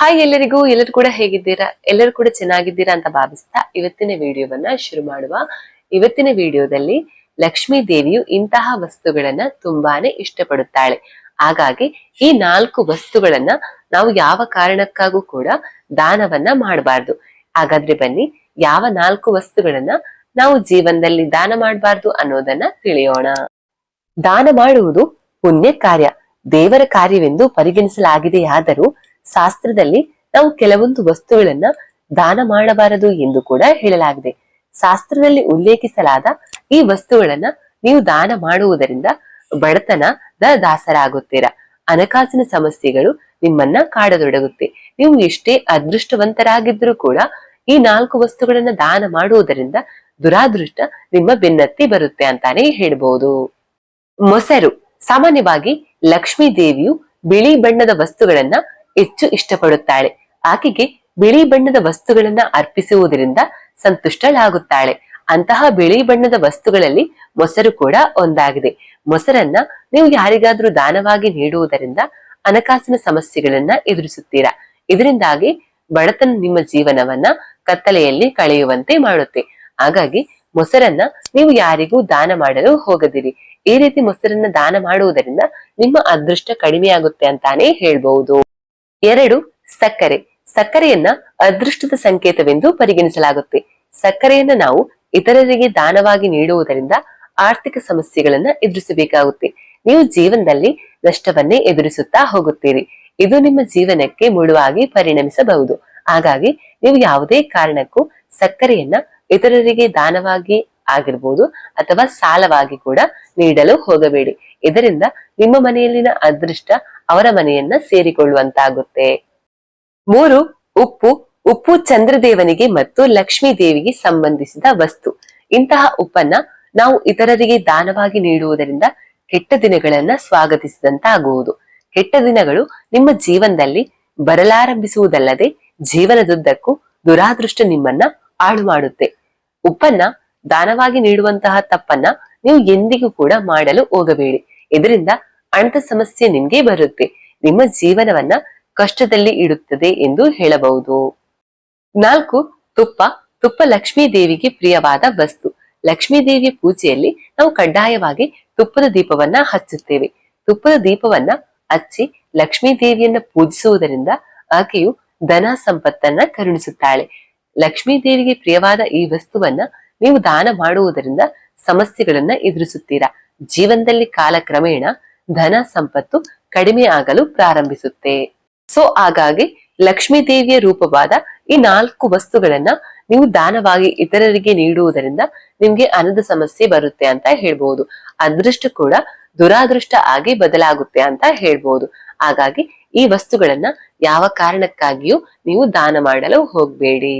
Hi ಎಲ್ಲರಿಗೂ, ಎಲ್ಲರೂ ಕೂಡ ಹೇಗಿದ್ದೀರಾ? ಎಲ್ಲರೂ ಕೂಡ ಚೆನ್ನಾಗಿದ್ದೀರಾ ಅಂತ ಭಾವಿಸ್ತಾ ಇವತ್ತಿನ ವಿಡಿಯೋವನ್ನ ಶುರು ಮಾಡುವ. ಇವತ್ತಿನ ವಿಡಿಯೋದಲ್ಲಿ ಲಕ್ಷ್ಮೀ ದೇವಿಯು ಇಂತಹ ವಸ್ತುಗಳನ್ನ ತುಂಬಾನೇ ಇಷ್ಟಪಡುತ್ತಾಳೆ. ಹಾಗಾಗಿ ಈ ನಾಲ್ಕು ವಸ್ತುಗಳನ್ನ ನಾವು ಯಾವ ಕಾರಣಕ್ಕಾಗೂ ಕೂಡ ದಾನವನ್ನ ಮಾಡಬಾರ್ದು. ಹಾಗಾದ್ರೆ ಬನ್ನಿ, ಯಾವ ನಾಲ್ಕು ವಸ್ತುಗಳನ್ನ ನಾವು ಜೀವನದಲ್ಲಿ ದಾನ ಮಾಡಬಾರ್ದು ಅನ್ನೋದನ್ನ ತಿಳಿಯೋಣ. ದಾನ ಮಾಡುವುದು ಪುಣ್ಯ ಕಾರ್ಯ. ದೇವರ ಕಾರ್ಯವೆಂದು ಪರಿಗಣಿಸಲಾಗಿದೆಯಾದರೂ ಶಾಸ್ತ್ರದಲ್ಲಿ ನಾವು ಕೆಲವೊಂದು ವಸ್ತುಗಳನ್ನ ದಾನ ಮಾಡಬಾರದು ಎಂದು ಕೂಡ ಹೇಳಲಾಗಿದೆ. ಶಾಸ್ತ್ರದಲ್ಲಿ ಉಲ್ಲೇಖಿಸಲಾದ ಈ ವಸ್ತುಗಳನ್ನ ನೀವು ದಾನ ಮಾಡುವುದರಿಂದ ಬಡತನದ ದಾಸರಾಗುತ್ತೀರಾ. ಹಣಕಾಸಿನ ಸಮಸ್ಯೆಗಳು ನಿಮ್ಮನ್ನ ಕಾಡದೊಡಗುತ್ತೆ ನೀವು ಎಷ್ಟೇ ಅದೃಷ್ಟವಂತರಾಗಿದ್ರೂ ಕೂಡ ಈ ನಾಲ್ಕು ವಸ್ತುಗಳನ್ನ ದಾನ ಮಾಡುವುದರಿಂದ ದುರಾದೃಷ್ಟ ನಿಮ್ಮ ಬೆನ್ನತ್ತಿ ಬರುತ್ತೆ ಅಂತಾನೆ ಹೇಳ್ಬಹುದು ಮೊಸರು. ಸಾಮಾನ್ಯವಾಗಿ ಲಕ್ಷ್ಮೀ ದೇವಿಯು ಬಿಳಿ ಬಣ್ಣದ ವಸ್ತುಗಳನ್ನ ಹೆಚ್ಚು ಇಷ್ಟಪಡುತ್ತಾಳೆ. ಆಕೆಗೆ ಬಿಳಿ ಬಣ್ಣದ ವಸ್ತುಗಳನ್ನ ಅರ್ಪಿಸುವುದರಿಂದ ಸಂತುಷ್ಟಳಾಗುತ್ತಾಳೆ. ಅಂತಹ ಬಿಳಿ ಬಣ್ಣದ ವಸ್ತುಗಳಲ್ಲಿ ಮೊಸರು ಕೂಡ ಒಂದಾಗಿದೆ. ಮೊಸರನ್ನ ನೀವು ಯಾರಿಗಾದ್ರೂ ದಾನವಾಗಿ ನೀಡುವುದರಿಂದ ಹಣಕಾಸಿನ ಸಮಸ್ಯೆಗಳನ್ನ ಎದುರಿಸುತ್ತೀರಾ? ಇದರಿಂದಾಗಿ ಬಡತನ ನಿಮ್ಮ ಜೀವನವನ್ನ ಕತ್ತಲೆಯಲ್ಲಿ ಕಳೆಯುವಂತೆ ಮಾಡುತ್ತೆ. ಹಾಗಾಗಿ ಮೊಸರನ್ನ ನೀವು ಯಾರಿಗೂ ದಾನ ಮಾಡಲು ಹೋಗದಿರಿ. ಈ ರೀತಿ ಮೊಸರನ್ನ ದಾನ ಮಾಡುವುದರಿಂದ ನಿಮ್ಮ ಅದೃಷ್ಟ ಕಡಿಮೆಯಾಗುತ್ತೆ ಅಂತಾನೆ ಹೇಳ್ಬಹುದು. ಎರಡು, ಸಕ್ಕರೆ. ಸಕ್ಕರೆಯನ್ನ ಅದೃಷ್ಟದ ಸಂಕೇತವೆಂದು ಪರಿಗಣಿಸಲಾಗುತ್ತೆ. ಸಕ್ಕರೆಯನ್ನ ನಾವು ಇತರರಿಗೆ ದಾನವಾಗಿ ನೀಡುವುದರಿಂದ ಆರ್ಥಿಕ ಸಮಸ್ಯೆಗಳನ್ನ ಎದುರಿಸಬೇಕಾಗುತ್ತೆ. ನೀವು ಜೀವನದಲ್ಲಿ ನಷ್ಟವನ್ನೇ ಎದುರಿಸುತ್ತಾ ಹೋಗುತ್ತೀರಿ. ಇದು ನಿಮ್ಮ ಜೀವನಕ್ಕೆ ಮುಳುವಾಗಿ ಪರಿಣಮಿಸಬಹುದು. ಹಾಗಾಗಿ ನೀವು ಯಾವುದೇ ಕಾರಣಕ್ಕೂ ಸಕ್ಕರೆಯನ್ನ ಇತರರಿಗೆ ದಾನವಾಗಿ ಆಗಿರ್ಬೋದು ಅಥವಾ ಸಾಲವಾಗಿ ಕೂಡ ನೀಡಲು ಹೋಗಬೇಡಿ. ಇದರಿಂದ ನಿಮ್ಮ ಮನೆಯಲ್ಲಿನ ಅದೃಷ್ಟ ಅವರ ಮನೆಯನ್ನ ಸೇರಿಕೊಳ್ಳುವಂತಾಗುತ್ತೆ. ಮೂರು, ಉಪ್ಪು ಉಪ್ಪು ಚಂದ್ರದೇವನಿಗೆ ಮತ್ತು ಲಕ್ಷ್ಮೀ ದೇವಿಗೆ ಸಂಬಂಧಿಸಿದ ವಸ್ತು. ಇಂತಹ ಉಪ್ಪನ್ನ ನಾವು ಇತರರಿಗೆ ದಾನವಾಗಿ ನೀಡುವುದರಿಂದ ಕೆಟ್ಟ ದಿನಗಳನ್ನ ಸ್ವಾಗತಿಸಿದಂತಾಗುವುದು. ಕೆಟ್ಟ ದಿನಗಳು ನಿಮ್ಮ ಜೀವನದಲ್ಲಿ ಬರಲಾರಂಭಿಸುವುದಲ್ಲದೆ ಜೀವನದುದ್ದಕ್ಕೂ ದುರಾದೃಷ್ಟ ನಿಮ್ಮನ್ನ ಹಾಳು ಮಾಡುತ್ತೆ ಉಪ್ಪನ್ನ ದಾನವಾಗಿ ನೀಡುವಂತಹ ತಪ್ಪನ್ನ ನೀವು ಎಂದಿಗೂ ಕೂಡ ಮಾಡಲು ಹೋಗಬೇಡಿ. ಇದರಿಂದ ಹಣದ ಸಮಸ್ಯೆ ನಿಮ್ಗೆ ಬರುತ್ತೆ. ನಿಮ್ಮ ಜೀವನವನ್ನ ಕಷ್ಟದಲ್ಲಿ ಇಡುತ್ತದೆ ಎಂದು ಹೇಳಬಹುದು. ನಾಲ್ಕು, ತುಪ್ಪ. ತುಪ್ಪ ಲಕ್ಷ್ಮೀ ದೇವಿಗೆ ಪ್ರಿಯವಾದ ವಸ್ತು. ಲಕ್ಷ್ಮೀ ದೇವಿಯ ಪೂಜೆಯಲ್ಲಿ ನಾವು ಕಡ್ಡಾಯವಾಗಿ ತುಪ್ಪದ ದೀಪವನ್ನ ಹಚ್ಚುತ್ತೇವೆ. ತುಪ್ಪದ ದೀಪವನ್ನ ಹಚ್ಚಿ ಲಕ್ಷ್ಮೀ ದೇವಿಯನ್ನ ಪೂಜಿಸುವುದರಿಂದ ಆಕೆಯು ಧನ ಸಂಪತ್ತನ್ನ ಕರುಣಿಸುತ್ತಾಳೆ. ಲಕ್ಷ್ಮೀ ದೇವಿಗೆ ಪ್ರಿಯವಾದ ಈ ವಸ್ತುವನ್ನ ನೀವು ದಾನ ಮಾಡುವುದರಿಂದ ಸಮಸ್ಯೆಗಳನ್ನ ಎದುರಿಸುತ್ತೀರಾ. ಜೀವನದಲ್ಲಿ ಕಾಲಕ್ರಮೇಣ ಧನ ಸಂಪತ್ತು ಕಡಿಮೆ ಆಗಲು ಪ್ರಾರಂಭಿಸುತ್ತೆ. ಸೊ ಹಾಗಾಗಿ ಲಕ್ಷ್ಮೀ ದೇವಿಯ ರೂಪವಾದ ಈ ನಾಲ್ಕು ವಸ್ತುಗಳನ್ನ ನೀವು ದಾನವಾಗಿ ಇತರರಿಗೆ ನೀಡುವುದರಿಂದ ನಿಮ್ಗೆ ಹಣದ ಸಮಸ್ಯೆ ಬರುತ್ತೆ ಅಂತ ಹೇಳ್ಬಹುದು ಅದೃಷ್ಟ ಕೂಡ ದುರಾದೃಷ್ಟ ಆಗಿ ಬದಲಾಗುತ್ತೆ ಅಂತ ಹೇಳ್ಬಹುದು ಹಾಗಾಗಿ ಈ ವಸ್ತುಗಳನ್ನ ಯಾವ ಕಾರಣಕ್ಕಾಗಿಯೂ ನೀವು ದಾನ ಮಾಡಲು ಹೋಗ್ಬೇಡಿ.